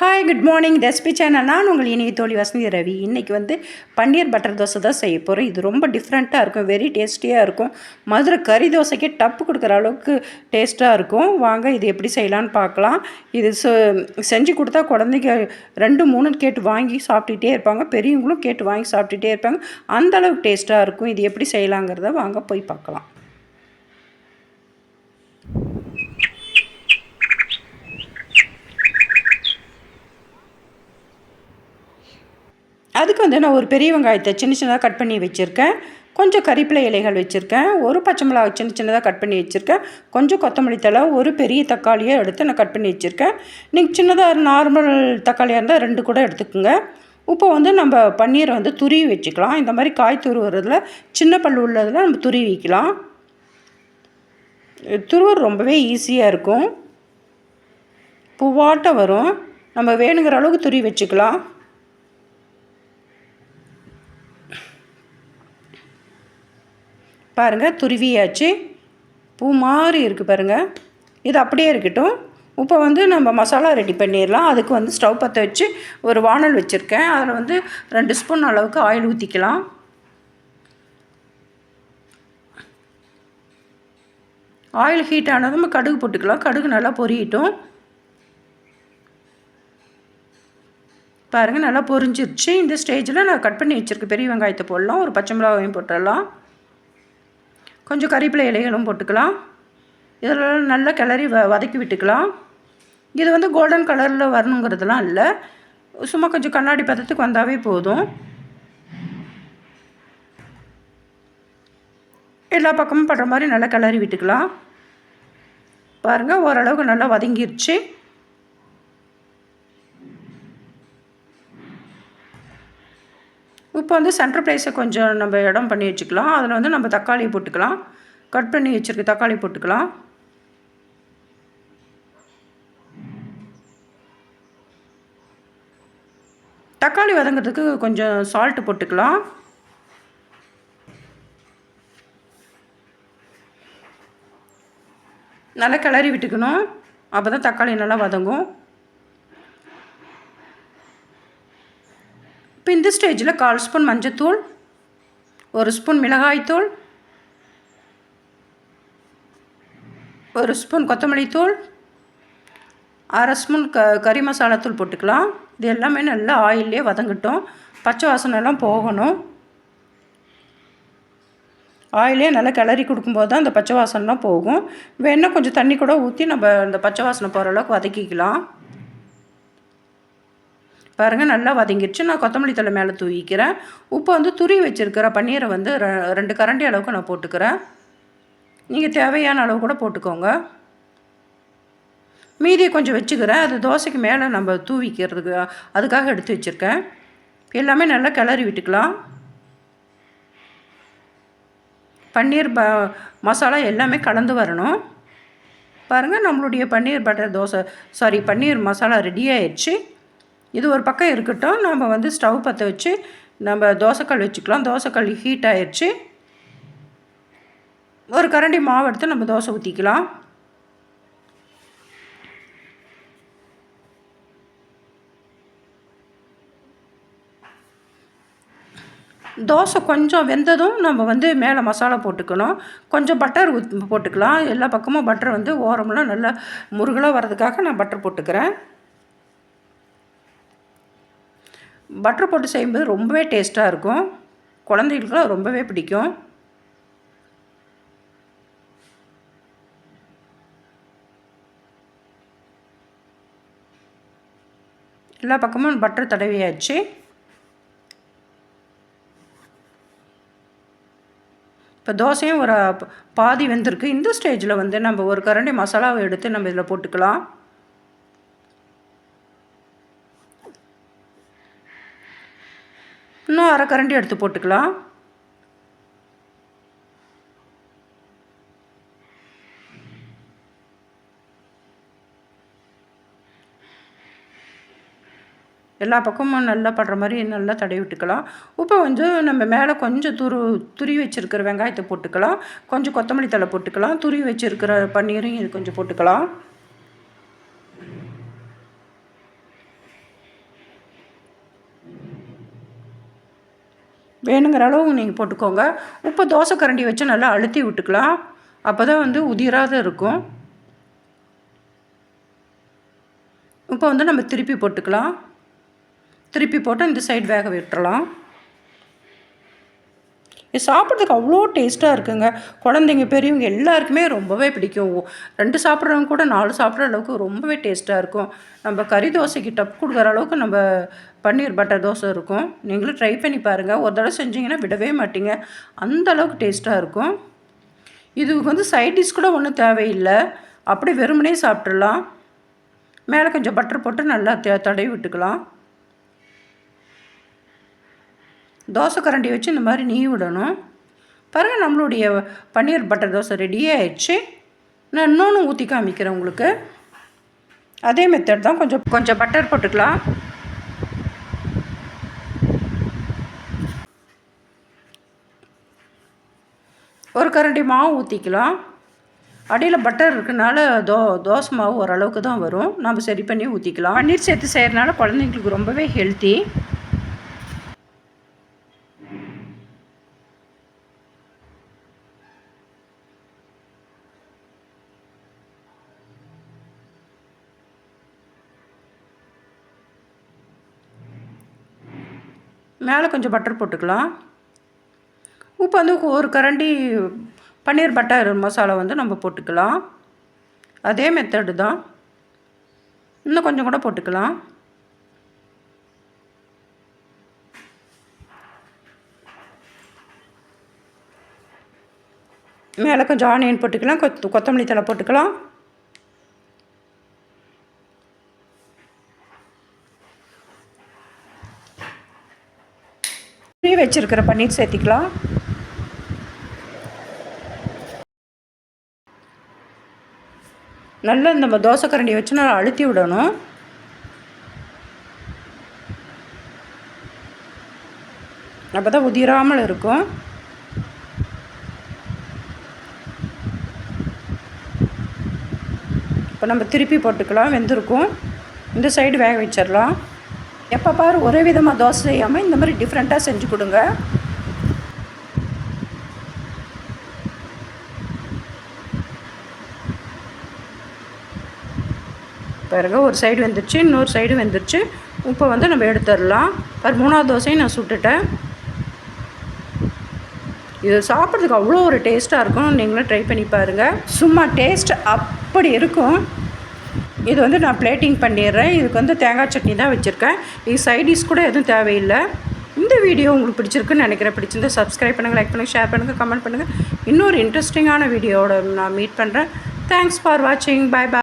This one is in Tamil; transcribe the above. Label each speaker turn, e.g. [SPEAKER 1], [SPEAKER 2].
[SPEAKER 1] Hi good morning recipe channel நான் உங்கள் இனிய தோழி வசந்தி ரவி. இன்றைக்கி வந்து பன்னீர் பட்டர் தோசை தான் செய்ய போகிறோம் இது ரொம்ப டிஃப்ரெண்ட்டாக இருக்கும். வெரி டேஸ்டியாக இருக்கும். மதுரை கறி தோசைக்கே டப்பு கொடுக்குற அளவுக்கு டேஸ்ட்டாக இருக்கும். வாங்க இது எப்படி செய்யலான்னு பார்க்கலாம். இது செ- செஞ்சு கொடுத்தா குழந்தைங்க ரெண்டு மூணு கேட்டு வாங்கி சாப்பிட்டுட்டே இருப்பாங்க. பெரியவங்களும் கேட்டு வாங்கி சாப்பிட்டுட்டே இருப்பாங்க. அந்தளவுக்கு டேஸ்ட்டாக இருக்கும். இது எப்படி செய்யலாங்கிறத வாங்க போய் பார்க்கலாம். அதுக்கு வந்து நான் ஒரு பெரிய வெங்காயத்தை சின்ன சின்னதாக கட் பண்ணி வச்சுருக்கேன். கொஞ்சம் கறிப்பிலை இலைகள் வச்சுருக்கேன். ஒரு பச்சை மிளகாய் சின்ன சின்னதாக கட் பண்ணி வச்சுருக்கேன். கொஞ்சம் கொத்தமல்லி தழை ஒரு பெரிய தக்காளியை எடுத்து நான் கட் பண்ணி வச்சுருக்கேன். நீங்கள் சின்னதாக நார்மல் தக்காளியாக இருந்தால் ரெண்டு கூட எடுத்துக்கோங்க. இப்போ வந்து நம்ம பன்னீரை வந்து துருவி வச்சுக்கலாம். இந்த மாதிரி காய் துருவுறதுல சின்ன பல் உள்ளதில் நம்ம துருவி வைக்கலாம். துருவர் ரொம்பவே ஈஸியாக இருக்கும். பூவாட்டம் வரும். நம்ம வேணுங்கிற அளவுக்கு துருவி வச்சுக்கலாம். பாருங்கள் துருவியாச்சு. பூ மாதிரி இருக்குது பாருங்கள் இது அப்படியே இருக்கட்டும். இப்போ வந்து நம்ம மசாலா ரெடி பண்ணிடலாம். அதுக்கு வந்து ஸ்டவ் பற்ற வச்சு ஒரு வானல் வச்சுருக்கேன். அதில் வந்து ரெண்டு ஸ்பூன் அளவுக்கு ஆயில் ஊற்றிக்கலாம் ஆயில் ஹீட் ஆனதும் கடுகு போட்டுக்கலாம். கடுகு நல்லா பொரியட்டும். பாருங்கள் நல்லா பொரிஞ்சிருச்சு. இந்த ஸ்டேஜில் நான் கட் பண்ணி வச்சுருக்க பெரிய வெங்காயத்தை போடலாம். ஒரு பச்சை மிளகாயும் போட்டுடலாம். கொஞ்சம் கறிப்பிலை இலைகளும் போட்டுக்கலாம். இதில் நல்லா கிளறி வ வதக்கி விட்டுக்கலாம். இது வந்து கோல்டன் கலரில் வரணுங்கிறதுலாம் இல்லை. சும்மா கொஞ்சம் கண்ணாடி பதத்துக்கு வந்தாவே போதும். எல்லா பக்கமும் படுற மாதிரி நல்லா கிளறி விட்டுக்கலாம். பாருங்கள் ஓரளவுக்கு நல்லா வதங்கிருச்சு. இப்போ வந்து சென்டர் பிளேஸை கொஞ்சம் நம்ம இடம் பண்ணி வச்சுக்கலாம். அதில் வந்து நம்ம தக்காளி போட்டுக்கலாம். கட் பண்ணி வச்சுருக்க தக்காளி போட்டுக்கலாம். தக்காளி வதங்கிறதுக்கு கொஞ்சம் சால்ட்டு போட்டுக்கலாம். நல்லா கிளறி விட்டுக்கணும். அப்போ தான் தக்காளி நல்லா வதங்கும். இப்போ இந்த ஸ்டேஜில் கால் ஸ்பூன் மஞ்சத்தூள் ஒரு ஸ்பூன் மிளகாய்த்தூள் ஒரு ஸ்பூன் கொத்தமல்லி தூள் அரை ஸ்பூன் க கறி மசாலா தூள் போட்டுக்கலாம். இது எல்லாமே நல்லா ஆயிலே வதங்கட்டும். பச்சை வாசனை எல்லாம் போகணும். ஆயிலே நல்லா கிளறி கொடுக்கும்போது தான் அந்த பச்சை வாசனைலாம் போகும். வேணால் கொஞ்சம் தண்ணி கூட ஊற்றி நம்ம அந்த பச்சை வாசனை போகிற அளவுக்கு வதக்கிக்கலாம். பாருங்கள் நல்லா வதங்கிடுச்சு. நான் கொத்தமல்லி தழை மேலே தூவிக்கிறேன். உப்பு வந்து துருவி வச்சுருக்கிற பன்னீரை வந்து ரெண்டு கரண்டி அளவுக்கு நான் போட்டுக்கிறேன். நீங்கள் தேவையான அளவு கூட போட்டுக்கோங்க. மீதியை கொஞ்சம் வச்சுக்கிறேன். அது தோசைக்கு மேலே நம்ம தூவிக்கிறதுக்கு அதுக்காக எடுத்து வச்சுருக்கேன். எல்லாமே நல்லா கிளறி விட்டுக்கலாம். பன்னீர் ப மசாலா எல்லாமே கலந்து வரணும். பாருங்கள் நம்மளுடைய paneer butter dosa sorry paneer masala ready ஆயிடுச்சு. இது ஒரு பக்கம் இருக்கட்டும். நம்ம வந்து ஸ்டவ் பற்ற வச்சு நம்ம தோசைக்கல் வச்சுக்கலாம். தோசைக்கல் ஹீட் ஆயிடுச்சு ஒரு கரண்டி மாவு எடுத்து நம்ம தோசை ஊற்றிக்கலாம் தோசை கொஞ்சம் வெந்ததும் நம்ம வந்து மேலே மசாலா போட்டுக்கணும். கொஞ்சம் பட்டர் ஊத் போட்டுக்கலாம். எல்லா பக்கமும் பட்டர் வந்து ஓரமெல்லாம் நல்லா முருகலாக வர்றதுக்காக நான் பட்டர் போட்டுக்கிறேன். பட்டர் போட்டு செய்யும்போது ரொம்பவே டேஸ்ட்டாக இருக்கும். குழந்தைகளுக்குலாம் ரொம்பவே பிடிக்கும். எல்லா பக்கமும் பட்டர் தடவியாச்சு. இப்போ தோசையும் ஒரு பாதி வெந்திருக்கு. இந்த ஸ்டேஜில் வந்து நம்ம ஒரு கரண்டி மசாலாவை எடுத்து நம்ம இதில் போட்டுக்கலாம். இன்னும் அரை கரண்டி எடுத்து போட்டுக்கலாம். எல்லா பக்கமும் நல்லா படுற மாதிரி நல்லா தடவி விட்டுக்கலாம். இப்போ வந்து நம்ம மேலே கொஞ்சம் துரு துரி வச்சுருக்கிற வெங்காயத்தை போட்டுக்கலாம். கொஞ்சம் கொத்தமல்லி தழை போட்டுக்கலாம். துருவி வச்சுருக்கிற பன்னீரையும் இது கொஞ்சம் போட்டுக்கலாம். வேணுங்கிற அளவு நீங்கள் போட்டுக்கோங்க. உப்பு தோசை கரண்டி வச்சு நல்லா அழுத்தி விட்டுக்கலாம். அப்போ தான் வந்து உதிராத இருக்கும். இப்போ வந்து நம்ம திருப்பி போட்டுக்கலாம். திருப்பி போட்டு இந்த சைடு வேக விட்டுறலாம். இது சாப்பிட்றதுக்கு அவ்வளோ டேஸ்ட்டாக இருக்குங்க. குழந்தைங்க பெரியவங்க எல்லாருக்குமே ரொம்பவே பிடிக்கும். ரெண்டு சாப்பிட்றவங்க கூட நாலு சாப்பிட்ற அளவுக்கு ரொம்பவே டேஸ்ட்டாக இருக்கும். நம்ம கறி தோசைக்கு டப் கொடுக்குற அளவுக்கு நம்ம பன்னீர் பட்டர் தோசை இருக்கும். நீங்களும் ட்ரை பண்ணி பாருங்கள் ஒரு தடவை செஞ்சிங்கன்னா விடவே மாட்டீங்க. அந்த அளவுக்கு டேஸ்ட்டாக இருக்கும். இதுக்கு வந்து சைட் டிஷ் கூட ஒன்றும் தேவையில்லை. அப்படியே வெறுமனே சாப்பிட்றலாம் மேலே கொஞ்சம் பட்டர் போட்டு நல்லா தடவி விட்டுக்கலாம். தோசை கரண்டி வச்சு இந்த மாதிரி நீ விடணும். பாருங்கள் நம்மளுடைய பன்னீர் பட்டர் தோசை ரெடியே ஆயிடுச்சு. நான் இன்னொன்று ஊற்றி காமிக்கிறேன் உங்களுக்கு. அதே மெத்தட் தான் கொஞ்சம் கொஞ்சம் பட்டர் போட்டுக்கலாம். ஒரு கரண்டி மாவு ஊற்றிக்கலாம் அடியில் பட்டர் இருக்கனால தோ தோசை மாவு ஓரளவுக்கு தான் வரும். நம்ம சரி பண்ணி ஊற்றிக்கலாம் பன்னீர் சேர்த்து செய்கிறனால குழந்தைங்களுக்கு ரொம்பவே ஹெல்த்தி மேலே கொஞ்சம் பட்டர் போட்டுக்கலாம். உப்பு வந்து ஒரு கரண்டி பன்னீர் பட்டர் மசாலா வந்து நம்ம போட்டுக்கலாம். அதே மெத்தடு தான். இன்னும் கொஞ்சம் கூட போட்டுக்கலாம். மேலே கொஞ்சம் ஆனியன் போட்டுக்கலாம் கொத் கொத்தமல்லி தலை போட்டுக்கலாம். வச்சுருக்கிற பன்னீர் சேர்த்திக்கலாம். நல்லா நம்ம தோசை கரண்டி வச்சு நல்லா அழுத்தி விடணும். அப்போ தான் உதிராமல் இருக்கும். இப்போ நம்ம திருப்பி போட்டுக்கலாம். வெந்திருக்கும். இந்த சைடு வேக வச்சிடலாம். எப்போ பாரு ஒரே விதமாக தோசை செய்யாமல் இந்த மாதிரி டிஃப்ரெண்ட்டாக செஞ்சு கொடுங்க. பிறகு ஒரு சைடு வெந்துருச்சு இன்னொரு சைடு வெந்துருச்சு. இப்போ வந்து நம்ம எடுத்துடலாம். பாரு மூணாவது தோசையும் நான் சுட்டுட்டேன். இது சாப்பிட்றதுக்கு அவ்வளோ ஒரு டேஸ்ட்டாக இருக்கும். நீங்களும் ட்ரை பண்ணி பாருங்கள் சும்மா டேஸ்ட் அப்படி இருக்கும். இது வந்து நான் பிளேட்டிங் பண்ணிடுறேன். இதுக்கு வந்து தேங்காய் சட்னி தான் வச்சுருக்கேன். இது சைடிஷ் கூட எதுவும் தேவையில்லை. இந்த வீடியோ உங்களுக்கு பிடிச்சிருக்குன்னு நினைக்கிறேன். பிடிச்சிருந்தா சப்ஸ்கிரைப் பண்ணுங்கள் லைக் பண்ணுங்கள் ஷேர் பண்ணுங்கள் கமெண்ட் பண்ணுங்கள் இன்னொரு இன்ட்ரெஸ்டிங்கான வீடியோவோட நான் மீட் பண்ணுறேன் தேங்க்ஸ் ஃபார் வாட்சிங் பாய் பாய்